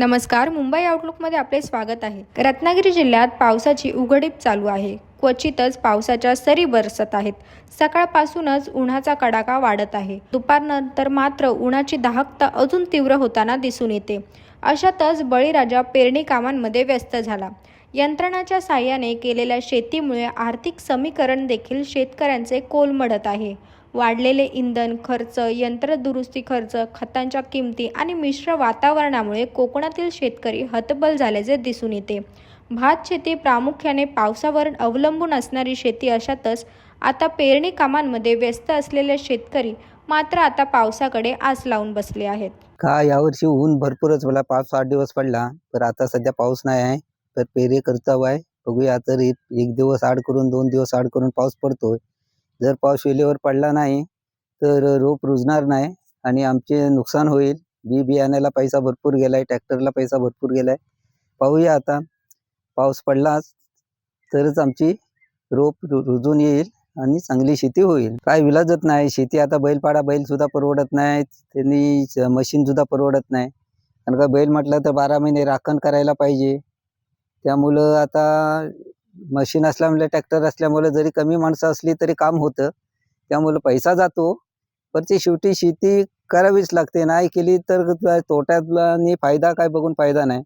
नमस्कार मुंबई आउटलुकमध्ये आपले स्वागत आहे. रत्नागिरी जिल्ह्यात पावसाची उघडीप चालू आहे. क्वचितच पावसाच्या सरी बरसत आहेत. सकाळपासूनच उन्हाचा कडाका वाढत आहे. दुपारनंतर मात्र उन्हाची दाहकता अजून तीव्र होताना दिसून येते. अशातच बळीराजा पेरणी कामांमध्ये व्यस्त झाला. यंत्रणाच्या साह्याने केलेल्या शेतीमुळे आर्थिक समीकरण देखील शेतकऱ्यांचे कोलमडत आहे. वाढलेले इंधन खर्च यंत्रदुरुस्ती खर्च खतांच्या किमती आणि मिश्र वातावरणामुळे कोकणातील शेतकरी हतबल झाल्याचे दिसून येते. भात शेती प्रामुख्याने पावसावर अवलंबून असणारी शेती अशातच आता पेरणी कामांमध्ये व्यस्त असलेले शेतकरी मात्र आता पावसाकडे आस लावून बसले आहेत. का यावर्षी ऊन भरपूरच मला पाच आठ दिवस पडला तर आता सध्या पाऊस नाही आहे. तर पेरे करताव आहे बघूया तर एक दिवस आड करून दोन दिवस आड करून पाऊस पडतोय. जर पाऊस वेळेवर पडला नाही तर रोप रुजणार नाही आणि आमचे नुकसान होईल. बी बियाण्याला पैसा भरपूर गेलाय ट्रॅक्टरला पैसा भरपूर गेलाय. पाहूया आता. पाऊस पडलाच तरच आमची रोप रुजून येईल आणि चांगली शेती होईल. काय विलाजत नाही. शेती आता बैलपाडा बैल सुद्धा परवडत नाही त्यांनी मशीन सुद्धा परवडत नाही. कारण का बैल म्हटलं तर बारा महिने राखण करायला पाहिजे. त्यामुळं आता मशीन असल्यामुळे ट्रॅक्टर असल्यामुळे जरी कमी माणसं असली तरी काम होतं. त्यामुळं पैसा जातो. पण ती शेवटी शेती करावीच लागते. नाही केली तर तोट्यातला आणि फायदा काय बघून फायदा नाही.